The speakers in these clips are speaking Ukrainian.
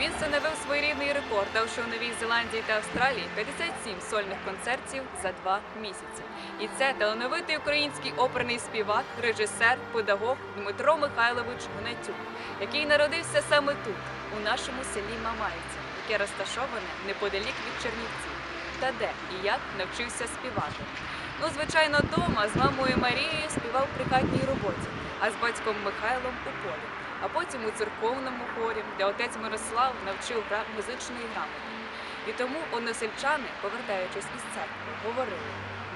Він встановив своєрідний рекорд, давши у Новій Зеландії та Австралії 57 сольних концертів за два місяці. І це талановитий український оперний співак, режисер, педагог Дмитро Михайлович Гнатюк, який народився саме тут, у нашому селі Мамаївці, яке розташоване неподалік від Чернівців. Та де і як навчився співати. Ну, звичайно, дома з мамою Марією співав при хатній роботі, а з батьком Михайлом у полі, а потім у церковному хорі, де отець Мирослав навчив музичної грамоти. І тому односельчани, повертаючись із церкви, говорили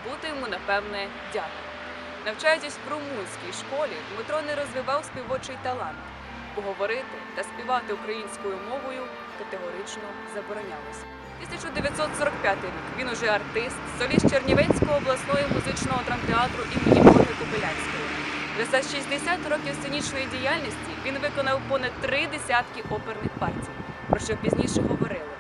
бути йому, напевне, дякую. Навчаючись в румунській школі, Дмитро не розвивав співочий талант, бо говорити та співати українською мовою категорично заборонялося. 1945 рік він уже артист, соліст Чернівецького обласного музичного драмтеатру імені Ольги Кобилянської. За 60 років сценічної діяльності він виконав понад три десятки оперних партій, про що пізніше говорили.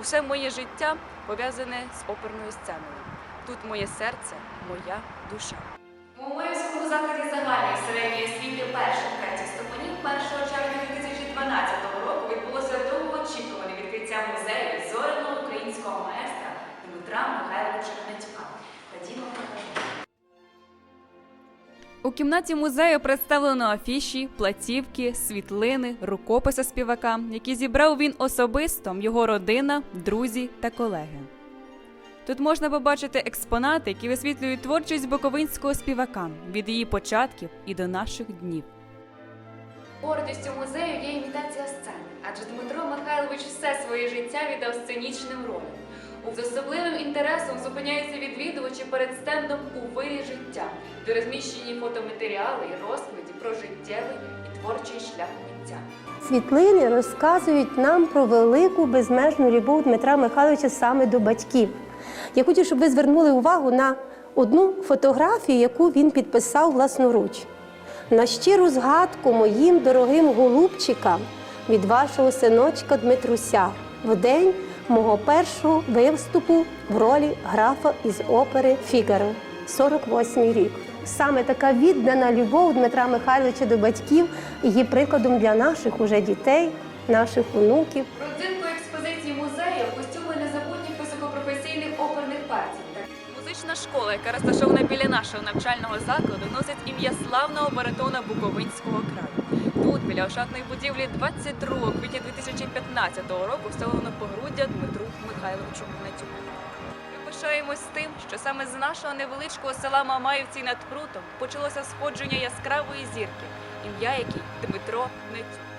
Усе моє життя пов'язане з оперною сценою. Тут моє серце, моя душа. У Мамоївському закладі загальної середньої освіти перших третіх ступенів 1 червня 2012 року відбулося довгоочікуване відкриття музею зоряного українського маестра Дмитра Михайловича Гнатюка. Ходімо покажемо. У кімнаті музею представлено афіші, платівки, світлини, рукописи співака, які зібрав він особисто, його родина, друзі та колеги. Тут можна побачити експонати, які висвітлюють творчість боковинського співака від її початків і до наших днів. Гордістю музею є імітація сцени, адже Дмитро Михайлович все своє життя віддав сценічним ролям. З особливим інтересом зупиняються відвідувачі перед стендом у вирі життя, де розміщені фотоматеріали і розповіді про життєвий і творчий шлях митця. Світлини розказують нам про велику безмежну любов Дмитра Михайловича саме до батьків. Я хочу, щоб ви звернули увагу на одну фотографію, яку він підписав власноруч. На щиру згадку моїм дорогим голубчикам від вашого синочка Дмитруся в день мого першого виступу в ролі графа із опери Фігаро, 48 рік. Саме така віддана любов Дмитра Михайловича до батьків є прикладом для наших уже дітей, наших онуків. Родзинкою експозиції музею костюми незабутніх високопрофесійних оперних партій. Музична школа, яка розташована біля нашого навчального закладу, носить ім'я славного баритона Буковинського краю. Тут, біля ошатної будівлі, 22 квітня 2015 року встановлено погруддя Дмитру Михайловичу Гнатюку. Пишаємось тим, що саме з нашого невеличкого села Мамаївці над Прутом почалося сходження яскравої зірки, ім'я якій Дмитро Гнатюк.